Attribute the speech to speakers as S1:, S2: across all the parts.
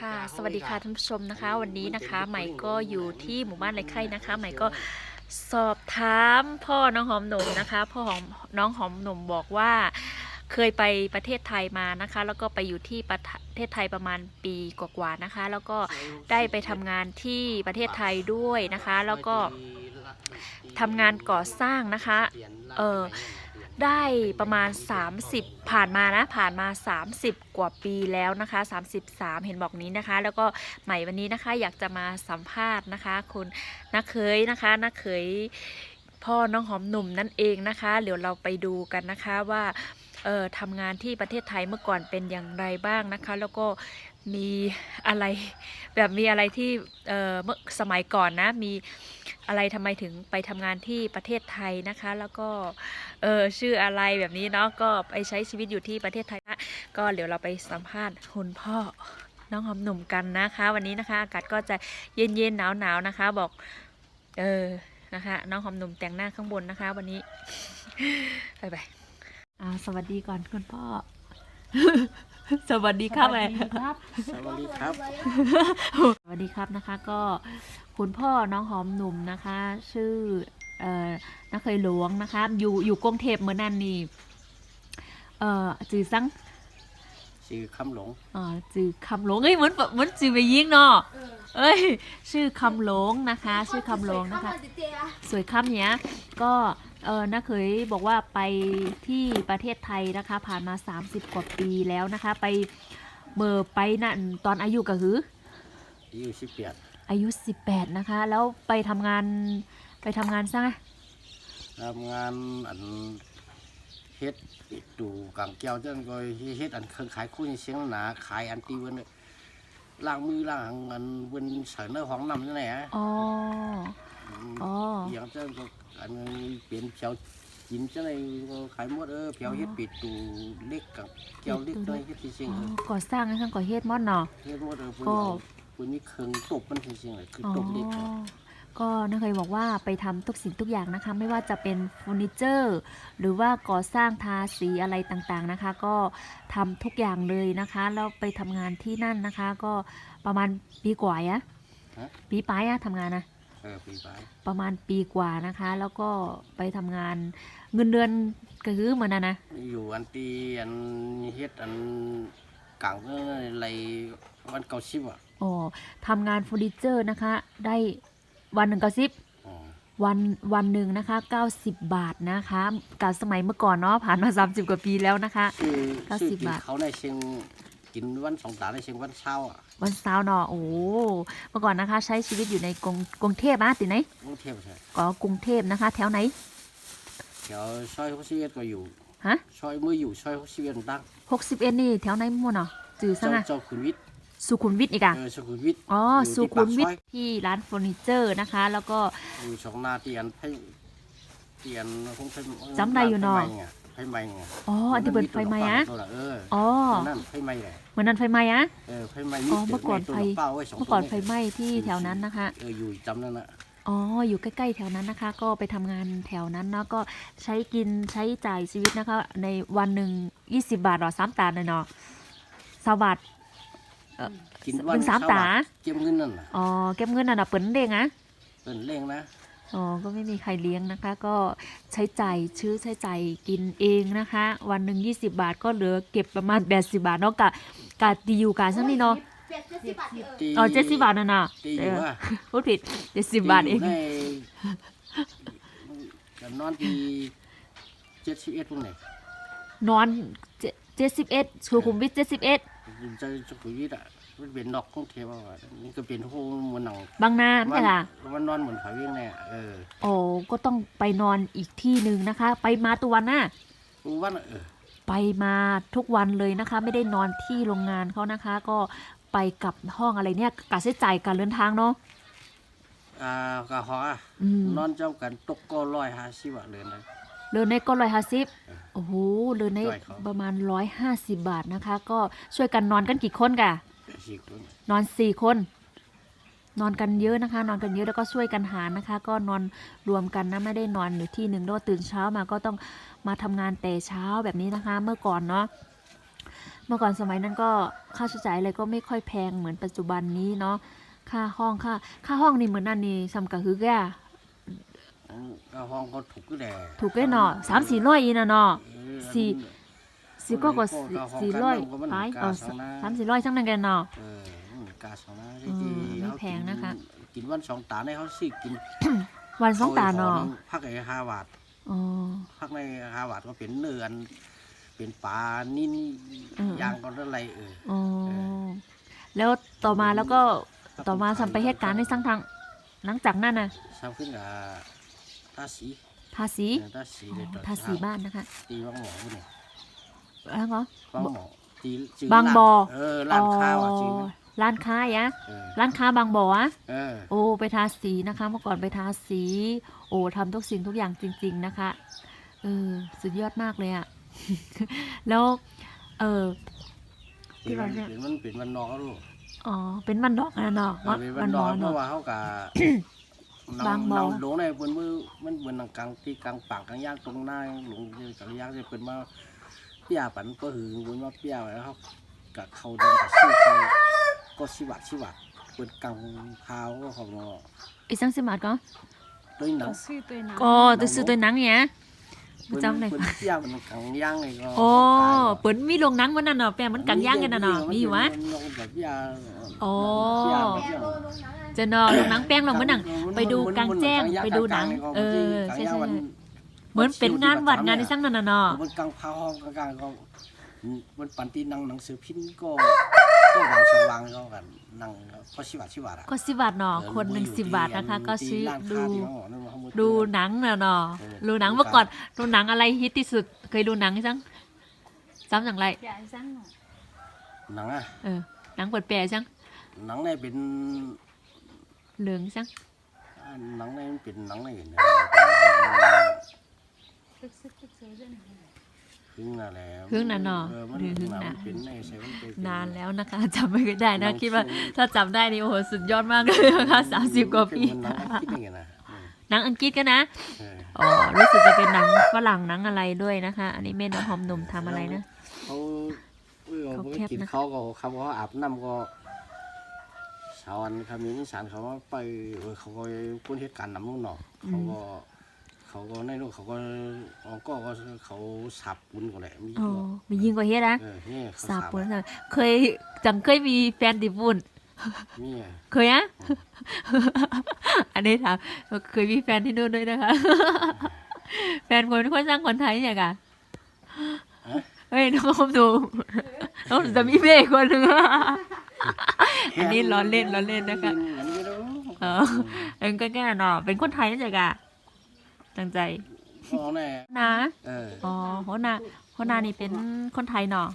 S1: ค่ะ สวัสดีค่ะท่านผู้ชมนะคะ วันนี้นะคะใหม่ก็อยู่ที่หมู่บ้านไรไข่นะคะใหม่ก็สอบถามพ่อน้องหอมหนุ่มนะคะ พ่อหอมน้องหอมหนุ่มบอกว่าเคยไปประเทศไทยมานะคะ แล้วก็ไปอยู่ที่ประเทศไทยประมาณปีกว่าๆนะคะ แล้วก็ได้ไปทำงานที่ประเทศไทยด้วยนะคะ แล้วก็ทำงานก่อสร้างนะคะ เออ ได้ประมาณ 30 ผ่านมานะ ผ่านมา 30 กว่าปีแล้วนะคะ 33 เห็นบอกนี้นะคะ แล้วก็ใหม่วันนี้นะคะอยากจะมาสัมภาษณ์นะคะ คุณนักเคยนะคะนักเคยพ่อน้องหอมหนุ่มนั่นเองนะคะ เดี๋ยวเราไปดูกันนะคะว่าเอ่อทำงานที่ประเทศไทยเมื่อก่อนเป็นอย่างไรบ้างนะคะ แล้วก็ มีอะไรแบบมีอะไรที่เมื่อสมัยก่อนนะมีอะไรทำไมถึงไปทำงานที่ประเทศไทยนะคะ แล้วก็เออชื่ออะไรแบบนี้เนาะก็ไปใช้ชีวิตอยู่ที่ประเทศไทยนะก็เดี๋ยวเราไปสัมภาษณ์คุณพ่อน้องหอมหนุ่มกันนะคะ วันนี้นะคะอากาศก็จะเย็นเย็นหนาวหนาวๆนะคะ บอกเออนะคะน้องหอมหนุ่มแต่งหน้าข้างบนนะคะ วันนี้ไปไปอ่าสวัสดีก่อนคุณพ่อ สวัสดีครับแม่
S2: ครับ
S3: สวัสดีครับ
S1: สวัสดีครับนะคะก็คุณพ่อน้องหอมหนุ่มนะคะ ชื่อเอ่อนักเคยหลวงนะคะ อยู่อยู่กรุงเทพเหมือนนั่นนี่เอ่อจือซัง
S3: ชื่อคำหลง
S1: อ่าจือคำหลงเอ้ยเหมือนเหมือนจือไปยิงเนาะเอ้ย ชื่อคำหลงนะคะ ชื่อคำหลงนะคะ สวยค่ำเนี้ยก็เออน้าเคยบอกว่าไปที่ประเทศไทยนะคะ ผ่านมา 30 กว่าปีแล้วนะคะ ไปเมื่อไปนั่นตอนอายุก็คือ
S3: อายุสิบแปด
S1: อายุ18นะคะ แล้วไปทำงานไปทำงานซะไง
S3: ทำงานอัน เฮ็ดปิดดูกางแก้วเจ้าก็เฮ็ดอันเครื่องขายคู่เสียงหนาขายอันตีเวนล้างมือล้างอันเวนเสนอของนำนี่แหละ
S1: อ๋ออ๋อ
S3: อย่างเจ้าก็อันเปลี่ยนเพียวกินเจ้าไหนก็ขายหมดเออเพียวเฮ็ดปิดดูเล็กกับแก้วเล็กด้วยเฮ็ดที่เสียง
S1: อ๋อ
S3: เออ
S1: ก่อสร้างนะคะก่อเฮ็ดมอดเนาะ
S3: เฮ็ดหมดเออปุ่น
S1: ก็
S3: ปุ่นนี่เครื่องตบมันที่เสียงเลยคือ
S1: อ๋อ
S3: ตบเล็กอะ
S1: ก็น้าเคยบอกว่าไปทำทุกสิ่งทุกอย่างนะคะ ไม่ว่าจะเป็นเฟอร์นิเจอร์ หรือว่าก่อสร้างทาสีอะไรต่างๆนะคะ ก็ทำทุกอย่างเลยนะคะ แล้วไปทำงานที่นั่นนะคะ ก็ประมาณปีกว่าอะ
S3: ฮะ
S1: ปีปลายอะทำงานนะ
S3: เออปีไป
S1: ประมาณปีกว่านะคะ แล้วก็ไปทำงานเงินเดือนก็คือเหมือนนะนะ
S3: อยู่อันตีอันเฮ็ดอันกลางอะไรวันเก้าสิบอะ
S1: อ๋อทำงานเฟอร์นิเจอร์นะคะ ได้ วันหนึ่งเก้าสิบ
S3: อ๋อ
S1: วันวันหนึ่งนะคะ 90 บาทนะคะการสมัยเมื่อก่อนเนาะผ่านมา 30 กว่าปีแล้วนะคะ
S3: คือ
S1: เก้า
S3: ซื้อ
S1: สิบ
S3: กิน
S1: บาท
S3: เขาในเชียงกินวันสองตาในเชียงวันเช้าอะ
S1: วันเสาร์เนาะโอ้โหเมื่อก่อนนะคะ ใช้ชีวิตอยู่ในกรุงกรุงเทพอะติไหน
S3: กรุงเทพใช่
S1: ก็กรุงเทพนะคะ แถวไหน
S3: แถวซอยหกสิบเอ็ดก็อยู่
S1: ฮะ
S3: ซอยมืออยู่ซอยหกสิบเอ็ดตั้ง
S1: 61นี่แถวไหนมั่วเนาะจือซั
S3: เจ้าง
S1: อะ
S3: เจ้าขุนวิทย์
S1: สุขุมวิทอีกอะ
S3: เออสุขุนวิทย์
S1: อ๋อ
S3: อยู่
S1: สุ
S3: ที่
S1: ขุมวิท
S3: ปากซอย
S1: ที่ร้านเฟอร์นิเจอร์นะคะ แล้วก็
S3: อยู่สองนาเตียนไพ่เตียนคงไพ่
S1: จำได้อยู่เนาะ
S3: ไพ่ไหม้ไง
S1: อ๋ออันที่เปิดไฟไหมอะ
S3: เออ
S1: อ๋อ
S3: นั่นไพ่ไหม้แหละ
S1: เหมือนนั้นไฟไหม้อะ
S3: เออไพ่ไหม้
S1: อ๋อเมื่อก่อนไฟ
S3: เป้าไว้สอง
S1: เมื่อก่อน
S3: ตัว
S1: ไฟไหม้ที่แถวนั้นนะคะ
S3: เอออยู่จำนั่นน่ะ
S1: อ๋อ อยู่ใกล้ๆแถวนั้นนะคะ ก็ไปทำงานแถวนั้นเนาะ ก็ใช้กินใช้จ่ายชีวิตนะคะ ในวันหนึ่ง20 บาทหรอสามตาเลยเนาะสวัสด
S3: กิน
S1: เป็นสามตา
S3: เก็บเงินนั่นน่ะ
S1: อ๋อเก็บเงินน่ะนะเปิ่นเด้งอะ
S3: เป็นเร่งนะ
S1: อ๋อก็ไม่มีใครเลี้ยงนะคะ ก็ใช้จ่ายชื้อใช้จ่ายกินเองนะคะ วันหนึ่ง20 บาทก็เหลือเก็บประมาณ80บาทเนาะกะกะตีอยู่กันสักนี่เนาะ
S3: ตี
S1: อ๋อ70บาทน่ะนะ
S3: ตีอยู่ว่า
S1: พูดผิด70บาทเอง
S3: ตียู่ในกันนอนตีเจ็ดสิบเอ็ดพวกไหน
S1: นอน71สุขุมวิท71
S3: อ ยู่ใจสุขุมวิทอะมันเป็นนอกของเทวะว่ะนี่ก็เป็นห้องมันหนัง
S1: บางนาไม่ล่ะ
S3: มันนอนเหมือนผาเวียงเนี่ยเออ
S1: โอ้ก็ต้องไปนอนอีกที่หนึ่งนะคะ ไปมาตัววันน่ะ
S3: รู้ว่าน่ะเออ
S1: ไปมาทุกวันเลยนะคะ ไม่ได้นอนที่โรงงานเขานะคะ ก็ไปกลับห้องอะไรเนี่ยการใช้จ่ายการเดินทางเนาะ
S3: อ่ากะฮออะ
S1: อืม
S3: นอนเจ้ากันตกก็ร้อยห้าสิบอะเลยนะ
S1: เรือนในก็ร้อยห้าสิบโอ้โหเรือนใน
S3: ช่วยเขา
S1: ประมาณร้อยห้าสิบบาทนะคะ ก็ช่วยกันนอนกันกี่คนกะ
S3: สี่คน
S1: นอนสี่คน นอนกันเยอะนะคะ นอนกันเยอะแล้วก็ช่วยกันหารนะคะ ก็นอนรวมกันนะไม่ได้นอนอยู่ที่หนึ่งแล้วตื่นเช้ามาก็ต้องมาทำงานแต่เช้าแบบนี้นะคะ เมื่อก่อนเนาะเมื่อก่อนสมัยนั้นก็ค่าใช้จ่ายอะไรก็ไม่ค่อยแพงเหมือนปัจจุบันนี้เนาะค่าห้องค่าค่าห้องนี่เหมือนนั่นนี่ซ้ำกับคือแก
S3: ก็ห้องก็ถูกก็แด่
S1: ถูกแก่เนาะสามสี่ร้อยอีน่ะเนาะ
S3: เออ
S1: สี่สี่ก็ก็สี่สี่ร้อยไปเออสามสี่ร้อยทั้งนั้นกันเนาะ
S3: เออมันกาสองนะ
S1: อืมไม่แพงนะคะ
S3: กินวันสองตาในเขาสิกิน
S1: วันสองตาเนาะ
S3: พักไอ้ห้าบาท
S1: อ๋อ
S3: พักในห้าบาทก็เป็นเนื้ออันเป็นปลานิ่น
S1: เออ
S3: ย่างก็อะไรเออ
S1: อ๋อแล้วต่อมาแล้วก็ต่อมาสัมไปเหตุการณ์ในสังทาง หลังจากนั้นน่ะ
S3: ทำขึ้นกับ ทาสี
S1: ทาสี
S3: เออทาสีเลย
S1: ทาสีบ้านนะคะ
S3: ตีบางหมอพวกเนี่ย
S1: แล้วก็
S3: บางหมอตีจื้
S1: บางบ่อ
S3: เออร้านข้าวอะจริง
S1: ร้านค้ายะ
S3: เออ
S1: ร้านค้าบางบ่ออะ
S3: เออ
S1: โอ้ไปทาสีนะคะ เมื่อก่อนไปทาสี โอ้ทำทุกสิ่งทุกอย่างจริง ๆนะคะเออสุดยอดมากเลยอะแล้วเออที่
S3: เป็น
S1: เรา
S3: มัน
S1: เนี่ย
S3: เป็นมันเป็นมันนอกลูก
S1: อ๋อเป็นมันดอกนะเนาะ
S3: เออเป็น
S1: มั
S3: มัน
S1: น
S3: น
S1: ม
S3: อ
S1: อก
S3: เพ
S1: เนาะ
S3: ราะว่าเขากะ
S1: บางบ่อ
S3: หลงในเปิ้นมือมันเหมือนกลางที่กลางปากกลางย่างตรงหน้าหลงกลางย่างจะเปิ้นมาเปียปันก็หือเปิ้นมาเปียแล้วเขากะเขาเดินกับชื่อเขาก็ชิวัดชิวัดเปิ้นกลางพาวก็เขาเนาะ
S1: อีสังสิมาดก็
S3: ด้วยหนัง
S2: ซื้อตัวนั้น
S1: ก็ตัวซื้อตัวหนังเนี่ย
S3: เปิ้น
S1: จำเลย
S3: เปิ้นเปียมันกลางย่างเลยก็
S1: โอ้เปิดมีโรงหนังวันนั้นเนาะแปลมันกังย่างกันน่ะเนาะมีอยู่วะ
S3: มันแบบเปีย
S1: โอ้
S3: เปียแบบเปีย
S1: จะเนาะ โรงหนังแป้งเราเหมือนหนัง ไปดูกลางแจ้งไปดูหนัง เออใช่ใช่เหมือนเป็นงานวัดงานในสังนันน่ะเนาะ
S3: มันกลางพาห้องกลางก็มันปันตีนังหนังสือพิมพ์ก็ก็วางสว่างก็กันนังก็ชิวัดชิวัดอะ
S1: ก็สิบาทเนาะคนหนึ่งสิบบาทนะคะ ก็ซื้อดู
S3: ดู
S1: หนังน่ะเนาะ
S3: เอ
S1: ดูหนังเมื่อก่อนดูหนังอะไรฮิตที่สุดเคยดูหนังจังซ้ำอย่างไร
S2: หนั
S3: งอะ
S1: เออหนังเปิดแปลจัง
S3: หนังเนี่ยเป็น
S1: เหลืองจัง
S3: หนังเนี่ยเป็นหนังเนี่ย
S2: ซึกซึกซึกซึกด้วยนะ
S3: พึ่งน่ะแหละ
S1: พึ่งน่ะเนาะ
S3: เออมัน
S1: หรือพึ่ง
S3: หนั
S1: น่ะ
S3: งเป็นในใช่มันเป็น
S1: นานแล้วนะคะจำไม่ได้นะคิดว่าถ้าจำได้นี่โอ้โหสุดยอดมากเลยนะคะสามสิบกว่าปี
S3: เป็นหนังคิดได้ไงนะอืม
S1: หนังอังกฤษก็นะ
S3: เออ
S1: อ๋อรู้สึกจะเป็นหนังฝรั่งหนังอะไรด้วยนะคะ อันนี้แม่น้องหอมหนุ่มทำอะไรนะ
S3: เขาเออ
S1: เขา
S3: เขา
S1: แคบ
S3: กิน
S1: นะ
S3: เขาก็เขาเขาอาบน้ำก็ ชาวอันคำนี้สารเขาว่าไปเออเขาก็พูดเหตุการณ์นำนู่นเนาะเขาก็เขาก็ในลูกเขาก็อ๋อก็ก็เขาสับปุนก็แหละมี
S1: อ๋อ
S3: ก็
S1: มียิงกว่าเฮ็ดนะ
S3: เออนี่เขา
S1: สา
S3: สั
S1: บบปุน
S3: อะ
S1: สาบเคยจังเคยมีแฟนติบุญ
S3: นี่ไง
S1: เคยอะอันนี้ถามเคยมีแฟนที่นู่นด้วยนะคะ แฟนคนคนสร้างคนไทยเนี่ยกะเฮ้ยน้องคมดูน้องจะมีเมฆคนหนึ่ง อันนี้ล้อเล่นล้อเล่นนะคะ
S3: อันนี้เนาะ
S1: เออเอ็งก็แก่เนาะเป็นคนไทยนี่จ้ะกะตั้งใจ
S3: อ๋อแน่
S1: นะ
S3: เออ
S1: อ๋อหัวหน้าหัวหน้านี่เป็นคนไทยเนาะ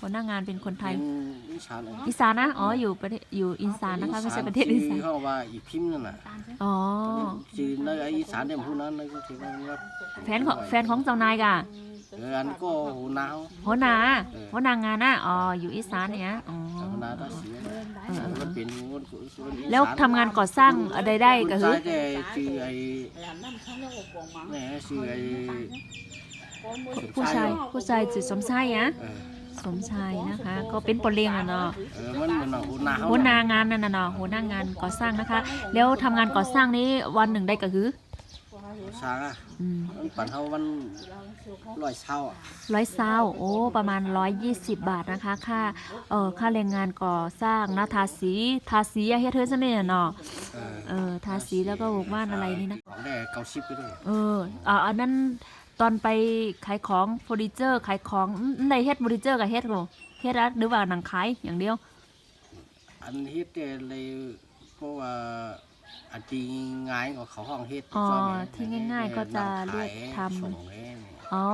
S1: หัวหน้างานเป็นคนไทย
S3: เป็นอีสาน
S1: อีสานนะอ๋ออยู่ประเทศอยู่อีสานนะคะไม่ใช่ประเทศอีสาน
S3: เขาว่าอีพิมพ์นั่นน่ะ
S2: ตามใช่
S1: อ๋อ
S3: จีนในอีสานเนี่ยพูดนั้นเลยก็ถือว่า
S1: แฟนของแฟนของเจ้านายกะ
S3: เอออันก็หนาว
S1: หัวหน้า
S3: เออ
S1: หัวหน้างานนะอ๋ออยู่อีสานเนี่ยอ๋อ
S3: ธรรมดาตาสี
S2: เดินได้
S1: เออเออ
S3: มันเป็นคนคนอีสาน
S1: แล้วทำงานก่อสร้างอะไรได้ก็
S3: คน
S1: คือ
S3: ซ้ายแต่ชื่อไอ้
S2: แล้วนั่นเขาเรียกว่าปวงมัง
S3: แหน่ชื่อไอ้
S1: ผู้ชายผู้ชายจือสมชายอะ
S3: เออ
S1: สมชายนะคะ ก็เป็นปอเลียงอะเนาะ
S3: เออมันมันหนาว
S1: หัวหน้างานนั่นน่ะเนาะหัวหน้างานก่อสร้างนะคะ แล้วทำงานก่อสร้างนี้วันหนึ่งได้ก็คือ
S3: สร้างอะ
S1: อืม
S3: มันปั่นเขาวัน ร้อยเช่าอะ
S1: ร้อยเศร้าโอ้ประมาณร้อยยี่สิบบาทนะคะ ค่าเอ่อค่าแรงงานก่อสร้างนะทาสีทาสีอะเฮ็ดเธอซะเนี่ยเนาะ
S3: เออ
S1: เออทาสีแล้วก็บอกว่านอะไรนี่นะ
S3: ของได้เก้าสิบไปด้วย
S1: เอออ่าอันนั้นตอนไปขายของเฟอร์นิเจอร์ขายของอืมในเฮ็ดเฟอร์นิเจอร์กับเฮ็ดบ่เฮ็ดอะหรือว่าหนังขายอย่างเดียว
S3: อันเฮ็ดแต่เลยเพราะว่าอันที่ง่ายกว่าเขาห้องเฮ็ด
S1: อ๋อ
S3: ชบไหม
S1: ที่ง่ายๆก็จะเรียกทำ
S3: ส่งเลย
S1: อ๋อ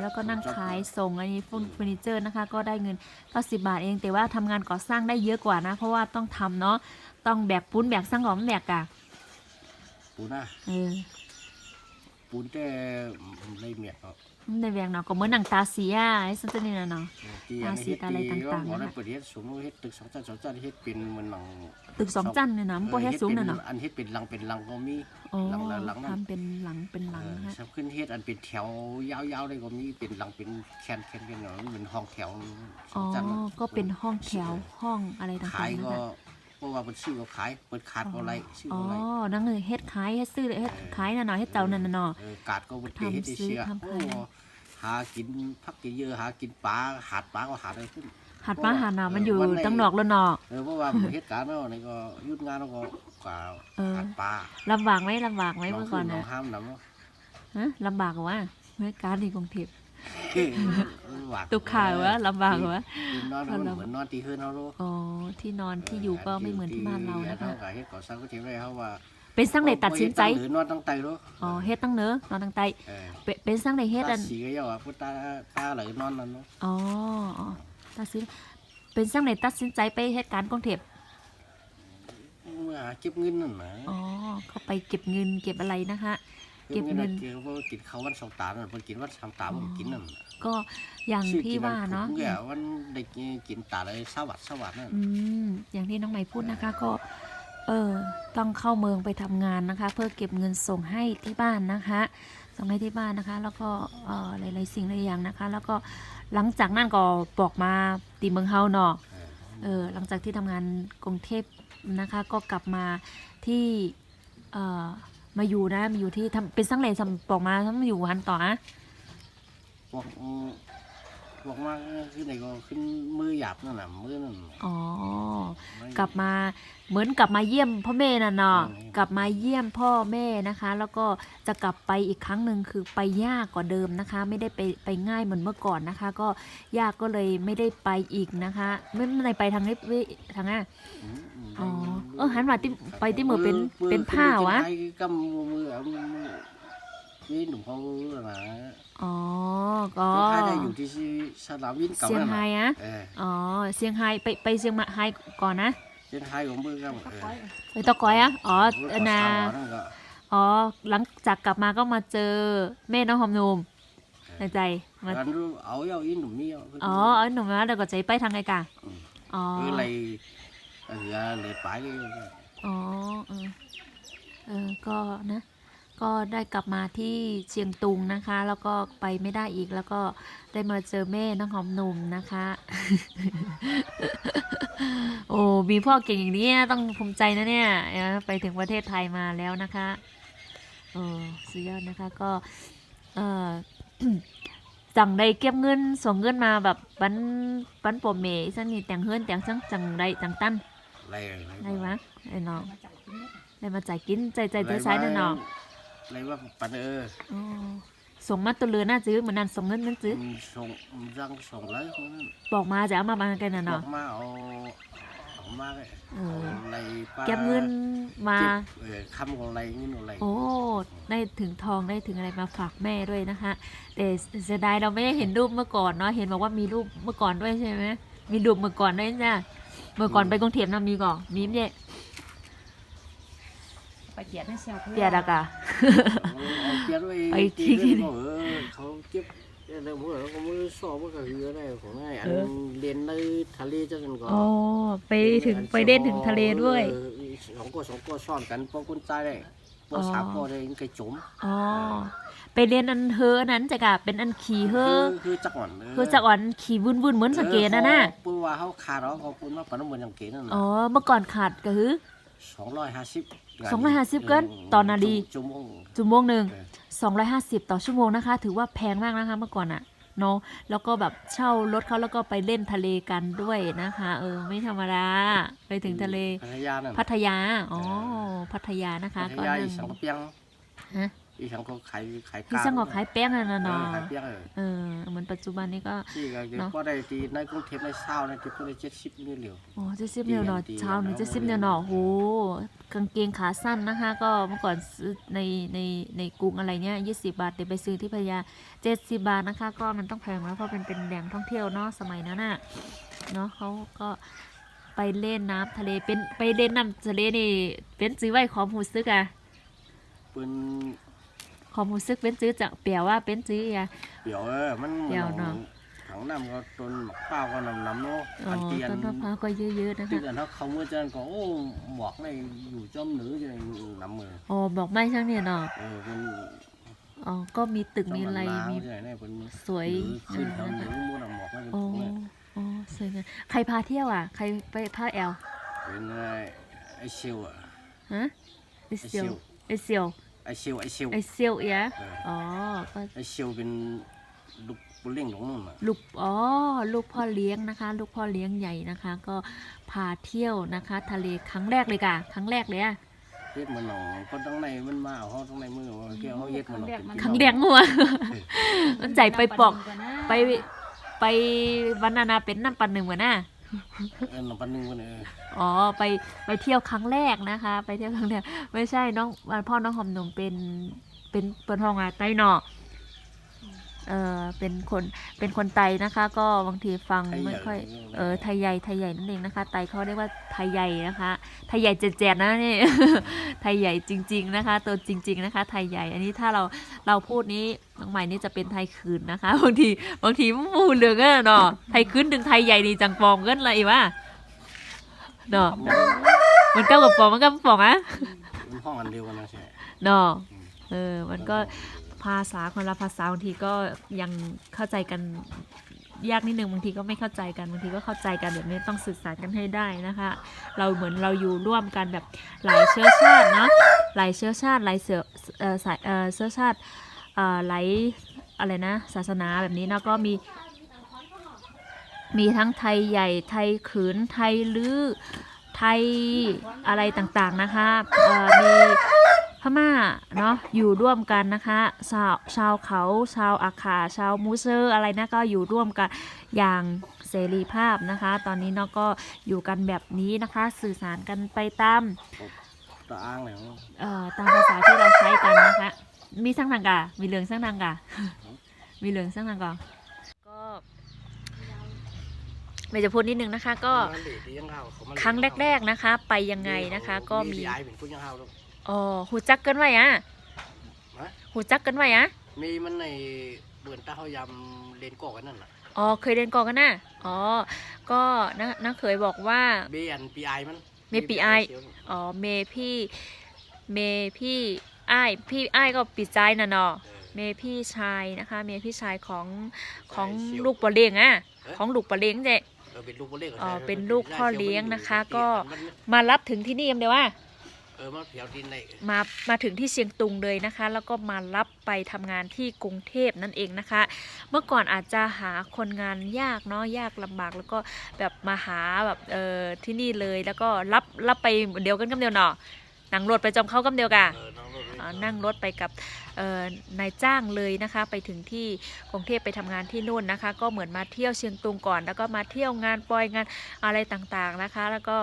S1: แล้วก็นั่งขายส่งอันนี้เฟอร์นิเจอร์นะคะ ก็ได้เงิน 90 บาทเอง แต่ว่าทำงานก่อสร้างได้เยอะกว่านะ เพราะว่าต้องทำเนาะ ต้องแบกปูนแบกสังหอมแบกอะ
S3: ปูนะ
S1: เออ
S3: ปูนแต่เลยเมียดเนาะ
S1: ในแวงเนาะก็เหมือนหนังตาเสียไอ้สันตนี่นะเนาะ
S3: ตาอัน
S1: สี
S3: เฮ็ด
S1: ตาอะไร
S3: ต่า
S1: งๆ
S3: บ่ได้
S1: นะ
S3: เปิดเฮ็ดสูงเฮ็ดตึกสองชั้นสองชั้นเฮ็ดเป็นเหมือนหนัง
S1: ตึกสองจันเนี่ยนะมันบ่เฮ็ดสูงน่ะเนาะ
S3: อันเฮ็ดเป็นหลังเป็นหลังก็มี
S1: อ๋อ
S3: หลังละหลังนั่น
S1: ทำเป็นหลังเป็นหลัง
S3: เออ
S1: นะ
S3: สับขึ้นเฮ็ดอันเป็นแถวยาวๆได้ก็มีเป็นหลังเป็นแคนแคนกันเนาะมันเป็นห้องแถวสอ๋
S1: อ ง
S3: ชั้น
S1: ก็เป็นห้องแถวห้องอะไรต่า
S3: ขาย
S1: งๆนะ
S3: ก็
S1: คะ
S3: เพราะว่าเปิดซื้อก็ขายเปิดขาดก็ไรซื้อ
S1: อ๋อ
S3: ก็ไร
S1: นั่นคือเฮ็ดขายเฮ็ดซื้อเฮ็ดขายน่ะเนาะเฮ็ดเจ้านั่นน่ะเนาะ
S3: เออกาดก็บ่ได้เฮ็ดได้
S1: ทำซื้อ
S3: เชื่อ
S1: ทำ
S3: โอ้
S1: ขาย
S3: หากินพักกินเยอะหากินปลาหาดปลาก็หาได้ขึ้น
S1: หัดมาหาหนามันอยู่
S3: เออวันไหน
S1: ตั้งนอกแล้วเนาะ
S3: เออเพราะว่า เหตุการณ์เนาะนี่ก็หยุดงานแล้วก็กว่า
S1: เออ
S3: หาดปลา
S1: ลำบากไหมลำบากไหมเมื่อก่อน
S3: น้
S1: น่ะ
S3: งห้ามนำเนาะ
S1: ฮะลำบากวะเมื่อการที่กรุงเทพ
S3: หวา
S1: ตุกข่าววะลำบากวะ
S3: กินนอนมันเหมือนนอนตีคืนเฮาโล
S1: อ๋อที่นอนที่อยู่ก็ไม่เหมือนที่บ้านเรานะคะ
S3: เฮาก็เฮ็ดก่อสร้างก็เทียมได้เฮาว่า
S1: เป็นสร้างในตัดสินใจ
S3: หรือนอนตั้งใจโล
S1: อ๋อเฮ็ดตั้งเนอะนอนตั้งใจ
S3: เออ
S1: เป็นเป็นสร้างในเฮ็ด
S3: ตา
S1: อัน
S3: สีก็ยาว่าพุทตาตาไหลนอนนั่นเนาะ
S1: อ๋ออ๋อตัดสินเป็นสร้างในตัดสินใจไปเฮ็ดการกรุงเทพ
S3: เมื่อหาเก็บเงินนั่นน่ะ
S1: อ๋อเขาไปเก็บเงินเก็บอะไรนะคะเก็บเงิน
S3: เก็บเงินกินข้าววันสองตานั่นเพิ่นกินวันสามตาบ่กินนั่นน่ะ
S1: ก็อย่าง
S3: ซื้อ
S1: ที่
S3: กิ
S1: ว่าเนาะ
S3: ถุงแก่วันได้กินตาเลยสวัสดิ์สวัสดิ์นั่น
S1: อืมอย่างที่น้องใหม่พูดนะคะก็เออ ต้องเข้าเมืองไปทำงานนะคะ เพื่อเก็บเงินส่งให้ที่บ้านนะคะ ส่งให้ที่บ้านนะคะ แล้วก็เออหลายๆสิ่งหลายอย่างนะคะ แล้วก็หลังจากนั้นก็บอกมาตีเมืองเฮาเนาะ
S3: เออ
S1: เออหลังจากที่ทำงานกรุงเทพนะคะ ก็กลับมาที่เอ่อมาอยู่นะมาอยู่ที่ทำเป็นสังเลสำบอกมาทำมาอยู่หันต่ออะ
S3: บอกอืมบอกมาคือไหนก็ขึ้นมือ หยาบนั่นน่ะมือนั่นน่ะ
S1: อ๋อ
S3: ไม่
S1: กลับมาเหมือนกลับมาเยี่ยมพ่อแม่น่ะเนาะ
S3: อืม
S1: กลับมาเยี่ยมพ่อแม่นะคะ แล้วก็จะกลับไปอีกครั้งหนึ่งคือไปยากกว่าเดิมนะคะ ไม่ได้ไปไปง่ายเหมือนเมื่อก่อนนะคะ ก็ยากก็เลยไม่ได้ไปอีกนะคะไม่ไม่ได้ไปทางนี้เว้ยทางอะ
S3: อืมอืม
S1: อ๋อเออหันมาที่ไปที่มือเป็นเป็นผ้าวะ
S3: ไอ้กำมือ มือเอามือนี่หนุ่มเขาน่ะ
S1: อ๋อ ก็
S3: ถ้าได้อยู่ที่สนามบินเก่า
S1: เซี่ยงไฮ้
S3: น่ะ
S1: อะ
S3: เออ
S1: อ๋อเซี่ยงไฮ้ไปไปเซี่ยงไฮ้ก่อนนะ
S3: เซี่ยงไฮ้ของเมือก็เออ
S1: ไปตะก้อยอะอ๋อ
S3: มือ
S1: เอ
S3: ก่
S1: อนาอ๋อหลังจากกลับมาก็มาเจอแม่น้องหอมนุ่มในใจมา
S3: เอาเอาอีหนุ่มนี่อา
S1: อ๋อเอาหนุ่มมาเดี๋ยวก็จะไปทางไงกะอ๋อ
S3: คืออะไรเออเลยไป
S1: อ๋อเออเออก็นะ ก็ได้กลับมาที่เชียงตุงนะคะ แล้วก็ไปไม่ได้อีกแล้วก็ได้มาเจอแม่น้องหอมหนุ่มนะคะ โอ้มีพ่อเก่งอย่างนี้ต้องภูมิใจนะเนี่ยเออไปถึงประเทศไทยมาแล้วนะคะโอ้สุดยอดนะคะก็เออจังได้เก็บเงินส่งเงินมาแบบปันปันปมเมซันนี่แต่งเฮือนแต่งซังจังได้จังตั้น
S3: อะไร
S1: ได้วะไอ้น้อง
S2: มาจากที่นี่
S1: ได้มาจ่ายกินใจใจใจซ้ายนั่นเนาะ
S3: อะไรว่าปันเออ
S1: อ๋อส่งมาตัวเรือน่าซื้อเหมือนนั่นส่งเงินนั่นซื้อ
S3: มันส่งมันรังส่งเลยคนนั้น
S1: บอกมาจะเอามาบางกันน่ะ
S3: บอ
S1: เนาะ
S3: กมาเอาเอามาเลย
S1: เออ
S3: อะไรป้า
S1: เก็บเงินมา
S3: เก็บเออคำของอะไรเงินอะไร
S1: โอ้ ได้ถึงทองได้ถึงอะไรมาฝากแม่ด้วยนะคะแต่เสียดายเราไม่ได้เห็นรูปเมื่อก่อนเนาะ เห็นบอกว่ามีรูปเมื่อก่อนด้วยใช่ไหมมีรูปเมื่อก่อนด้วยจ้ะเมื่อก่อนไปกรุงเทพนะมีก่อนมีมั้ยเนี่ย
S2: ไปเกียดให้เซลเพื่
S1: เปียดอะกะ
S3: เอาเก็บไว้
S1: ไป
S3: ตี
S1: ที่
S3: เงินก็เออเขาเก็บเรื่องพวกเขามือสอบก็คืออะไรของไอ้อันเรียนในทะเลจังก็
S1: อ๋อไปถึงไปเด่นถึงทะเลด้วย
S3: เออสองก็สองก็ซ่อนกันพอคนตายได้พอสามก็ได้กระจุ๋ม
S1: อ๋อ ไปเรียนอันเฮออันนั้นจ้ะกะเป็นอันขี่เฮอ
S3: คือจักอ่อน
S1: คือจะอ่อนขี่วุ่นวุ่นๆเหมือนสเกตนะน่ะ
S3: ปูว่าเขาขาดเขาเขาปูมาปนเหมือนอย่างเกนั่น
S1: อ๋อ
S3: น่ะ
S1: เมื่อก่อนขาดก็คือ
S3: สองร้อยห้าสิบ
S1: 250เกินต่อนาที
S3: จุ่มง
S1: ชั่วโมงหนึ่ง
S3: เออ
S1: สองร้อยห้าสิบต่อชั่วโมงนะคะ ถือว่าแพงมากนะคะเมื่อก่อนอะเนาะแล้วก็แบบเช่ารถเขาแล้วก็ไปเล่นทะเลกันด้วยนะคะ เออไม่ธรรมดาไปถึงทะเล
S3: พัทยานั่น
S1: พัทยาอ๋อพัทยานะคะ
S3: พัท
S1: ก็
S3: ยา
S1: นั่
S3: อี
S1: ง
S3: สังกะเปียง
S1: ฮะ
S3: อีสังก็ขายขาย
S1: ที่ช่างก็ขายแป้งอะนะ
S3: เออ
S1: เนาะ
S3: ขายเปียงเออ
S1: เออเหมือนปัจจุบันนี้ก็
S3: ที่ก็เดี๋ยว
S1: เนาะ
S3: ก็ได้ที่ในกรุงเทพในเศร้าในที่พูดได้เจ็ดสิบนี่เหลียว
S1: โอ้เจ็ดสิบเนียวเนาะ
S3: ตีกัน
S1: เช้านี้
S3: เอา
S1: เจ็ดสิบ
S3: หมดเลย
S1: เนียวเนาะโหกางเกงขาสั้นนะคะ ก็เมื่อก่อนซื้อในในในกรุงอะไรเนี้ยยี่สิบาทเดี๋ยวไปซื้อที่พัทยาเจ็ดสิบาทนะคะ ก็มันต้องแพงแล้วเพราะเป็นเป็นแหล่งท่องเที่ยวเนาะสมัยนั้นน่ะเนาะเขาก็ไปเล่นน้ำทะเลเป็นไปเล่นน้ำทะเลนี่เป็นซื้อไว้ของหูซึกอะ
S3: ปืน
S1: ความรู้สึกเป็นจื้อจะเปรียวว่าเป็นจื้ออะ
S3: เดี๋ยวเออมัน
S1: เดี๋ยวเนาะ
S3: ถังน้ำก็ต้นหมักเป้าก็นำน้ำเนาะ
S1: อ๋อ
S3: อันเตียน
S1: ต้นมะพร้าวก็เยอะๆนะ
S3: ที่
S1: คะ
S3: อันเขาเขาเมื่อเจนก็โอ้หมอกในอยู่จอมหนือจะน้ำมือ
S1: อ๋อบอกไม่ช่างเนี่ยเนาะ
S3: เออเป็น
S1: อ๋อก็มีตึกมีอะไรมี
S3: ใช่ไหมเป็น
S1: สวย
S3: หนือขึ้นแถว
S1: นะ
S3: หนื
S1: คะ
S3: อมูนำหมอกไม่เป็น
S1: อ๋อ
S3: เนี่ย
S1: อ๋อสวยงามใครพาเที่ยวอะ ใครไปพาแอล
S3: เป็นไอ้ไอเชียวอะ
S1: ฮะไอเซียวไอเซียว
S3: ไอเชียว ไอเชียว
S1: ไอเซียวเอีย
S3: เออ
S1: อ๋อก็
S3: ไอเชียวเป็นลูกปุเล่งหลงนู่นอะ
S1: ลูกอ๋อลูกพ่อเลี้ยงนะคะ ลูกพ่อเลี้ยงใหญ่นะคะ ก็พาเที่ยวนะคะ ทะเลครั้งแรกเลยก่ะครั้งแรกเลยอะ
S3: เฮ็ดมันหนองก็ตั้งในมันมาเอาเขาตั้งในมือว่าเกี่ยวเขาเฮ็ดมันหนองเป็น
S1: ครั้งแรกงัวมันใจไปปอกไปไปวันนานาเป็นน้ำปันหนึ่งวะน่ะ
S3: เออปันหนึ่งวันเออ
S1: อ๋อไปไปเที่ยวครั้งแรกนะคะ ไปเที่ยวครั้งแรกไม่ใช่น้องพ่อน้องหอมหนุ่มเป็นเป็นเป็นทองอาไต้หนอ เออเป็นคนเป็นคนไตนะคะ ก็บางทีฟังไม่ค่อยเออไทยใหญ่ไทยใหญ่นั่นเองนะคะ ไตเขาเรียกว่าไทยใหญ่นะคะไทยใหญ่เจ็ดๆนะนี่ไทยใหญ่จริง ๆนะคะ ตัวจริง ๆนะคะ ไทยใหญ่ อันนี้ถ้าเราเราพูดนี้น้องใหม่นี่จะเป็นไทยคืนนะคะบางทีบางทีมูเหลืองอะเนาะไทยคืนถึงไทยใหญ่นี่จังปองกันเลยอีวะเนาะมันก็กับปองมันก็ปองอะ
S3: มันห้องอันเดียวกันนะใช่
S1: เนาะเออมันก็ ภาษาคนละภาษาบางทีก็ยังเข้าใจกันยากนิดนึงบางทีก็ไม่เข้าใจกันบางทีก็เข้าใจกันแบบนี้ต้องสื่อสารกันให้ได้นะคะ เราเหมือนเราอยู่ร่วมกันแบบหลายเชื้อชาติเนาะหลายเชื้อชาติหลายเสือเอ่อสายเอ่อเชื้อชาติเอ่อหลายอะไรนะศาสนาแบบนี้นะก็มีมีทั้งไทยใหญ่ไทยขืนไทยลื้อไทยอะไรต่างๆนะคะมี ม่าเนาะอยู่ร่วมกันนะคะชาวชาวเขาชาวอาคาชาวมูเซอร์อะไรนะก็อยู่ร่วมกันอย่างเสรีภาพนะคะ ตอนนี้เนาะก็อยู่กันแบบนี้นะคะ สื่อสารกันไปตาม
S3: ตาอ้างเลย
S1: เอ่อตามภาษาที่เราใช้กันนะคะ มีสังนังกะมีเหลืองสังนังกะมีเหลืองสังนังกะก็ไม่จะพูดนิดนึงนะคะ ก็ครั้งแรก ๆนะคะ ไปยังไงนะคะ ก็มี
S3: ไอเป็นผู้ยังเฮาลูก
S1: อ๋อหูจักกันไว้อะ
S3: ฮะ
S1: หูจักกันไว้อะ
S3: มีมันในเบือนตาเขายำเลนกอกกันนั่นน่ะ
S1: อ๋อเคยเรียนกองกันน่ะอ๋อก็นะนะเคยบอกว่า
S3: เบียนปีไอมัน
S1: มี PI อ๋อเมพี่เมพี่อ้ายพี่อ้ายก็ปิดใจน่ะเนาะเมย์พี่ชายนะคะ เมย์พี่ชายของของลูกปลาเลี้ยงอะของลูกปลาเลี้ยงเจ
S3: เออเป็นลูกพ่อเลี้ยง
S1: อ๋อเป็นลูกพ่อเลี้ยงนะคะก็ มารับถึงที่นี่กันเดียวว่า
S3: เออมาเผียวดินใน
S1: มามาถึงที่เชียงตุงเลยนะคะ แล้วก็มารับไปทำงานที่กรุงเทพนั่นเองนะคะ เมื่อก่อนอาจจะหาคนงานยากเนาะยากลำบากแล้วก็แบบมาหาแบบเออที่นี่เลยแล้วก็รับรับไปเดียวกันกับเดียวเนาะ นั่งรถไปจอมเข้ากับเดียวกะ
S3: เออน้องรถ
S1: อ่านั่งรถไปกับเอ่อนายจ้างเลยนะคะ ไปถึงที่กรุงเทพไปทำงานที่นู่นนะคะ ก็เหมือนมาเที่ยวเชียงตุงก่อน แล้วก็มาเที่ยวงานปล่อยงานอะไรต่างๆนะคะ แล้วก็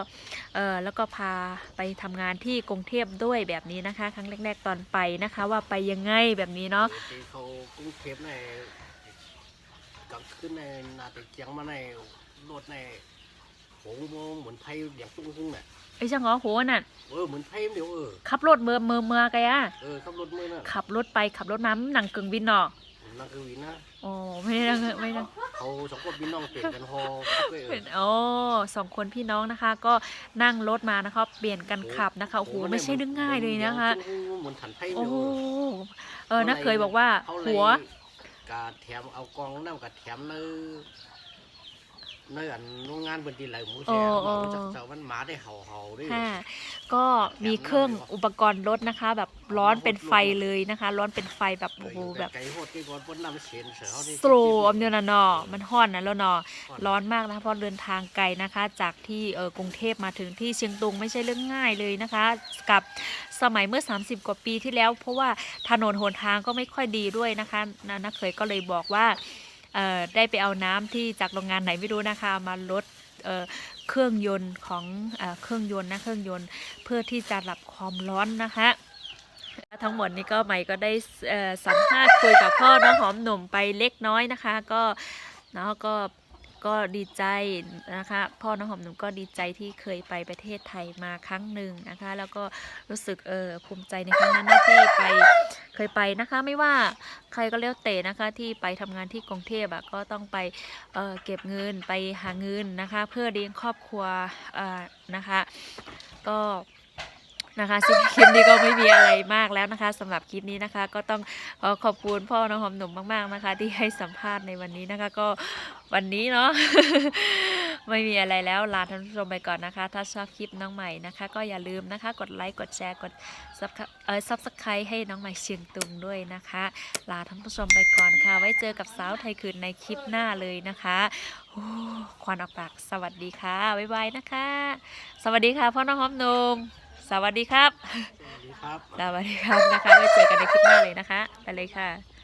S1: เออแล้วก็พาไปทำงานที่กรุงเทพด้วยแบบนี้นะคะ ครั้งแรก ๆตอนไปนะคะว่าไปยังไงแบบนี้เนาะ
S3: ที่เขากรุงเทพในกลางคืนในนาตะเกียงมาในรถในโหงโมเหมือนไพ่อย่างตุ้งตุ้งเนี่ย
S1: ไอ้ช่างเหรอโหน่ะ
S3: เออเหมือนไพ่เดียวเออ
S1: ขับรถเมือเมือเมือไกอะ
S3: เออขับรถมือน่ะ
S1: ขับรถไปขับรถมาหนังกึ่งวินเนาะ
S3: นั่งคือวินนะ
S1: โอ้ไม่ได้นั่งไม่ได้
S3: เขาสองคนพี่น้องเปลี่ยนกันฮอขับเลยเอ
S1: เป็
S3: อน
S1: โอ้สองคนพี่น้องนะคะ ก็นั่งรถมานะคะเปลี่ยนกันขับนะคะโอ้โหไม่ใช่เรื่องง่ายเลยนะคะ
S3: เหมือนถันไพ่
S1: โอ้
S3: เดียว
S1: โห
S3: เออ
S1: เออน่าเคยบอกว่า
S3: เขาเลย
S1: หัว
S3: กาแถมเอากองน้ำกาแถมเนื้อ เนื้ออันโรงงานบนดีไหลหมูแซ่บมันจะเสามันหมาได้เห่าเห่าๆด้วย
S1: ค่ะ ก็มีเครื่องอุปกรณ์รถนะคะ แบบร้อนเป็นไฟเลยนะคะ ร้อนเป็นไฟแบบโอ้โหแบบ
S3: ไก่โหดไก่ก่อนปนน้ำเสียนเสือเขาได้
S1: สโตรอมเดียวนะเนอมันฮ้อนนะแล้วเนอร้อนมากนะคะเพราะเดินทางไกลนะคะ จากที่เออกรุงเทพมาถึงที่เชียงตุงไม่ใช่เรื่องง่ายเลยนะคะ กับสมัยเมื่อ 30 กว่าปีที่แล้ว เพราะว่าถนนหนทางก็ไม่ค่อยดีด้วยนะคะนานาเคยก็เลยบอกว่าเอ่อ ได้ไปเอาน้ำที่จากโรงงานไหนไม่รู้นะคะมาลดเเครื่องยนต์ของเอเครื่องยนต์นะเครื่องยนต์เพื่อที่จะรับความร้อนนะคะทั้งหมดนี้ก็ใหม่ก็ได้สัมภาษณ์คุยกับพ่อน้องหอมหนุ่มไปเล็กน้อยนะคะ ก็เนาะก็ ก็ดีใจนะคะ พ่อน้องหอมหนุ่มก็ดีใจที่เคยไปประเทศไทยมาครั้งหนึ่งนะคะ แล้วก็รู้สึกเออภูมิใจในครั้งนั้นนะที่ไปเคยไปนะคะ ไม่ว่าใครก็เลี้ยวเตะนะคะที่ไปทำงานที่กรุงเทพอะก็ต้องไปเออเก็บเงินไปหาเงินนะคะ เพื่อเลี้ยงครอบครัวเอ่อนะคะ ก็ นะคะซึ่งคลิปนี้ก็ไม่มีอะไรมากแล้วนะคะสำหรับคลิปนี้นะคะ ก็ต้องขอขอบคุณพ่อน้องหอมหนุ่มมากๆนะคะ ที่ให้สัมภาษณ์ในวันนี้นะคะ ก็วันนี้เนาะไม่มีอะไรแล้วลาท่านผู้ชมไปก่อนนะคะ ถ้าชอบคลิปน้องใหม่นะคะ ก็อย่าลืมนะคะ กดไลค์กดแชร์กดซับเออซับสไครต์ให้น้องใหม่เชียงตุงด้วยนะคะ ลาท่านผู้ชมไปก่อนค่ะ ไว้เจอกับสาวไทยคืนในคลิปหน้าเลยนะคะโอ้ควันออกปากสวัสดีค่ะบ๊ายบายนะคะ สวัสดีค่ะพ่อน้องหอมหนุ่ม สวัสดีครับ
S3: สวัสดีครับ
S1: สวัสดีครับนะคะไว้เจอกันในคลิปหน้าเลยนะคะ ไปเลยค่ะ